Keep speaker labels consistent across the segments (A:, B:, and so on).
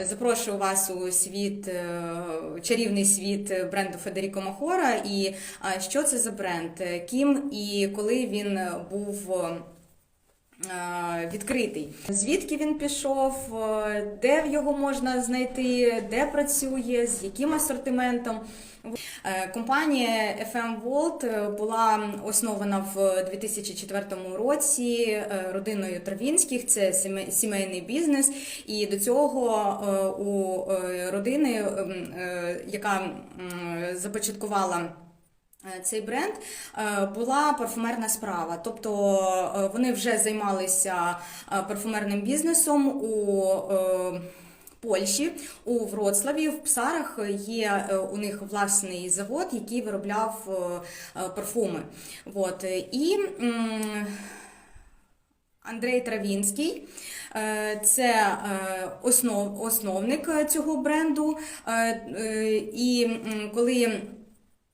A: Запрошую вас у світ, е, чарівний світ бренду Федеріко Махора. І що це за бренд? Ким і коли він був відкритий? Звідки він пішов? Е, Де його можна знайти? Де працює? З яким асортиментом? Е, Компанія FM World е, була основана в 2004 році е, родиною Травінських. Це сімейний бізнес. І до цього е, у е, родини, ем, е, яка започаткувала. Е, Цей бренд е, була парфумерна справа, тобто е, вони вже займалися парфумерним бізнесом у Польщі, у Вроцлаві, в Псарах є у них власний завод, який виробляв парфуми. От. І Андрей Травінський. Це основ, основник цього бренду. І коли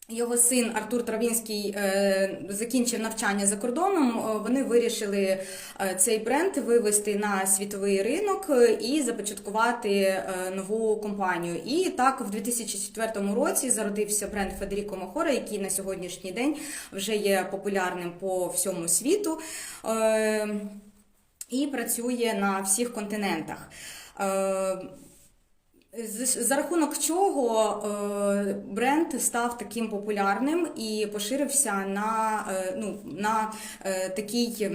A: його син Артур Травінський е, закінчив навчання за кордоном. е, Вони вирішили е, цей бренд вивести на світовий ринок і започаткувати нову компанію. І так, в 2004 році зародився бренд Федеріко Махора, який на сьогоднішній день вже є популярним по всьому світу. І працює на всіх континентах. За рахунок чого е, бренд став таким популярним і поширився на, е, ну, на е, такий.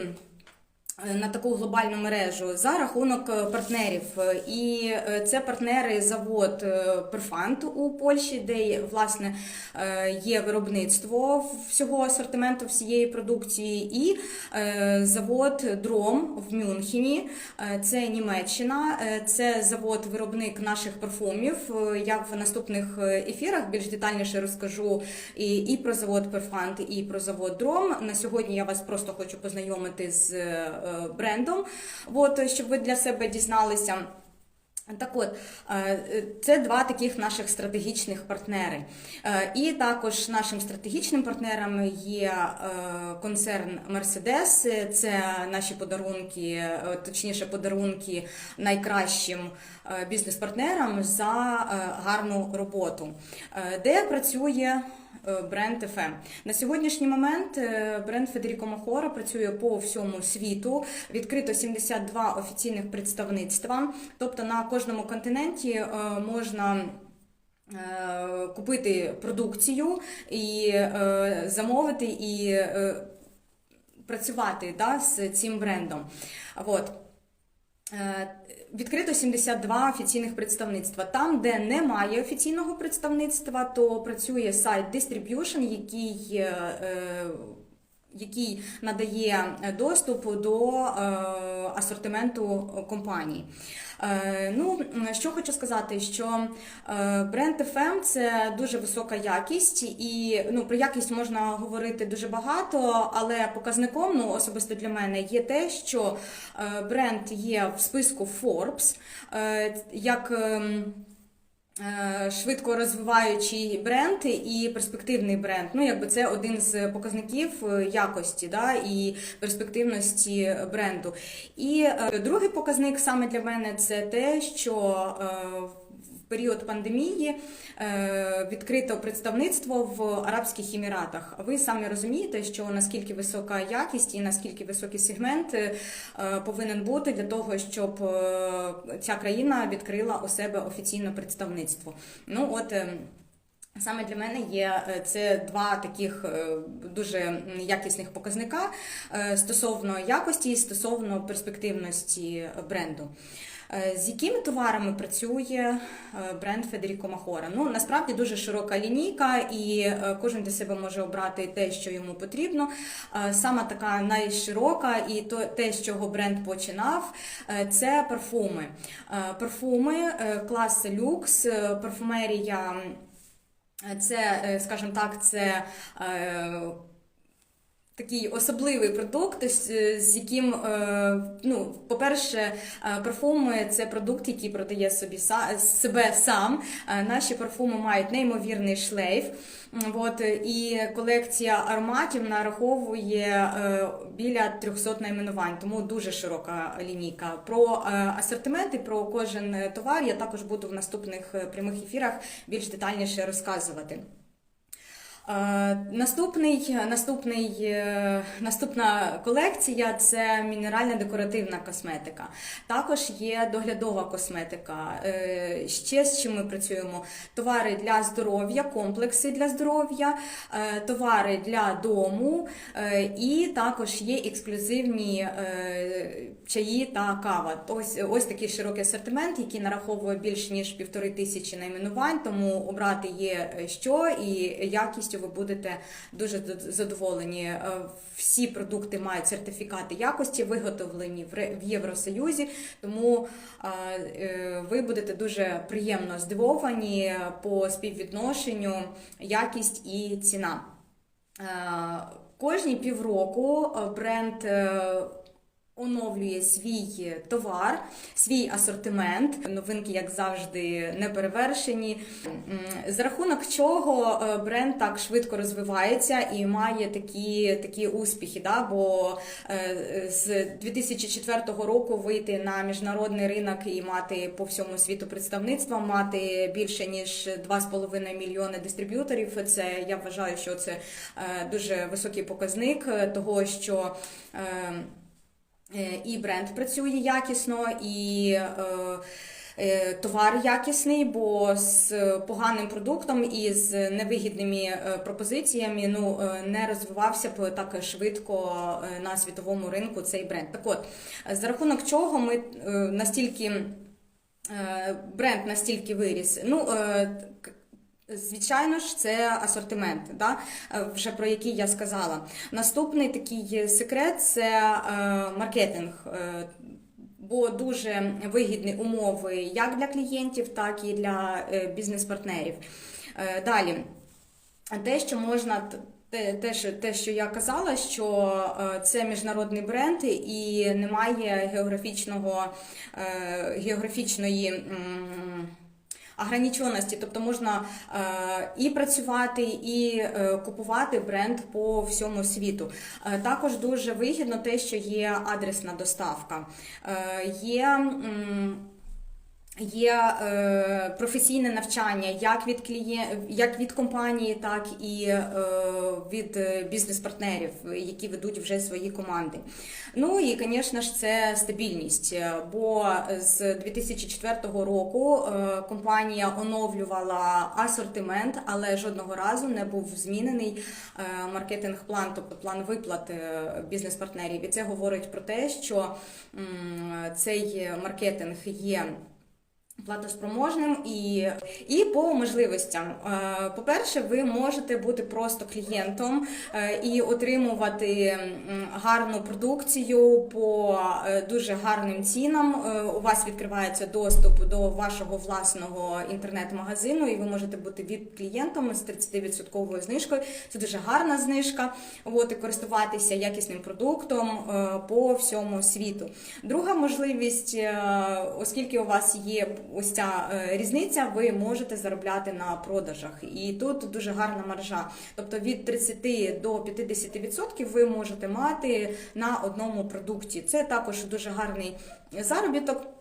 A: Е, На таку глобальну мережу за рахунок е, партнерів, Е, і це партнери завод Перфант у Польщі, де власне є виробництво всього асортименту всієї продукції, і завод Дром в Мюнхені, це Німеччина, це завод-виробник наших парфумів. Я в наступних ефірах більш детальніше розкажу і, і про завод Перфант, і про завод Дром. На сьогодні я вас просто хочу познайомити з брендом, от, щоб ви для себе дізналися. Так от, е, це два таких наших стратегічних партнери. Е, І також нашим стратегічним партнером є е, концерн Mercedes. Це наші подарунки, е, точніше, подарунки найкращим е, бізнес-партнерам за е, гарну роботу, Е, де працює е, бренд FM. На сьогоднішній момент е, бренд Федеріко Махора працює по всьому світу. Відкрито 72 офіційних представництва, тобто на кожному континенті е, можна. е, Купити продукцію і е, замовити і е, працювати да, з цим брендом. От. Е, Відкрито 72 офіційних представництва. Там, де немає офіційного представництва, то працює сайт Distribution, який, е, е, який надає доступ до асортименту компаній. Е, Ну, що хочу сказати, що е, бренд FM – це дуже висока якість, і ну, про якість можна говорити дуже багато, але показником, ну, особисто для мене, є те, що е, бренд є в списку Forbes е, як. Е, Швидко розвиваючий бренд і перспективний бренд. Ну, якби це один з показників е, якості да, і перспективності бренду. І е, другий показник саме для мене це те, що період пандемії е, відкрито представництво в Арабських Еміратах. Ви самі розумієте, що наскільки висока якість і наскільки високий сегмент е, повинен бути для того, щоб е, ця країна відкрила у себе офіційне представництво. Ну от. Саме для мене є це два таких дуже якісних показника стосовно якості і стосовно перспективності бренду. Е, З якими товарами працює е, бренд Федеріко Махора? Ну насправді дуже широка лінійка, і е, кожен для себе може обрати те, що йому потрібно. Сама така найширока, і те, з чого бренд починав, це парфуми. Парфуми е, клас люкс, парфумерія. Це, скажімо так, це Такий особливий продукт, з з яким, е, ну, по-перше, е, парфуми це продукт, який продає собі себе сам. Е, Наші парфуми мають неймовірний шлейф. От, і колекція ароматів нараховує е, біля 300 найменувань, тому дуже широка лінійка. Про е, асортимент і про кожен товар я також буду в наступних е, прямих ефірах більш детальніше розказувати. Наступний, наступний, е, наступна колекція це мінеральна декоративна косметика. Також є доглядова косметика. Е, Ще з чим ми працюємо: товари для здоров'я, комплекси для здоров'я, е, товари для дому, і також є ексклюзивні чаї та кава. Ось, ось такий широкий асортимент, який нараховує більш ніж півтори тисячі найменувань, тому обрати є що і якістю ви будете дуже задоволені. Е, Всі продукти мають сертифікати якості, виготовлені в Євросоюзі, тому е, е, ви будете дуже приємно здивовані по співвідношенню якість і ціна. Кожні півроку бренд оновлює свій товар, свій асортимент. Новинки, як завжди, не перевершені. За рахунок чого е, бренд так швидко розвивається і має такі, такі успіхи. Да? Бо е, з 2004 року вийти на міжнародний ринок і мати по всьому світу представництво, мати більше ніж 2,5 мільйони дистриб'юторів. Це я вважаю, що це е, дуже високий показник е, того, що. Е, і бренд працює якісно, і е, е, товар якісний, бо з поганим продуктом і з невигідними пропозиціями ну, не розвивався б так швидко на світовому ринку цей бренд. Так от, за рахунок чого ми настільки бренд настільки виріс? Ну, Звичайно ж, це асортимент, да? е, вже про який я сказала. Наступний такий секрет це е, маркетинг. е, Бо дуже вигідні умови як для клієнтів, так і для бізнес-партнерів. Далі, те, що можна. Те, що, те, що я казала, що це міжнародний бренд і немає географічного, географічної. Ограниченості, тобто можна е, і працювати, і е, купувати бренд по всьому світу. Е, також дуже вигідно те, що є адресна доставка. Є Є е, професійне навчання як від клієн... як від компанії, так і е, від е, бізнес-партнерів, які ведуть вже свої команди. Ну і, звісно ж, це стабільність. Бо з 2004 року е, компанія оновлювала асортимент, але жодного разу не був змінений е, маркетинг-план, тобто план виплат бізнес-партнерів. І це говорить про те, що цей маркетинг є платоспроможним і, і по можливостям. Е, По-перше, ви можете бути просто клієнтом е, і отримувати гарну продукцію по е, дуже гарним цінам. У вас відкривається доступ до вашого власного інтернет-магазину, і ви можете бути віп клієнтом з 30% знижкою. Це дуже гарна знижка. От, і користуватися якісним продуктом по всьому світу. Друга можливість, оскільки у вас є ось ця е, різниця, ви можете заробляти на продажах. І тут дуже гарна маржа. Тобто від 30 до 50% ви можете мати на одному продукті. Це також дуже гарний заробіток.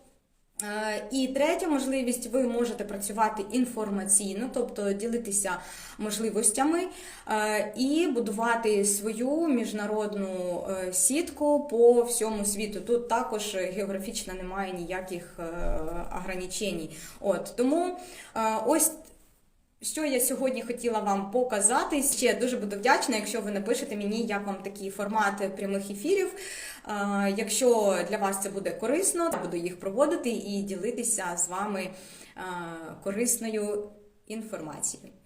A: Е, І третя можливість, ви можете працювати інформаційно, тобто ділитися можливостями е, і будувати свою міжнародну е, сітку по всьому світу. Тут також географічно немає ніяких ограничень. От тому ось. Що я сьогодні хотіла вам показати? Ще дуже буду вдячна, якщо ви напишете мені, як вам такий формат прямих ефірів. Якщо для вас це буде корисно, я буду їх проводити і ділитися з вами корисною інформацією.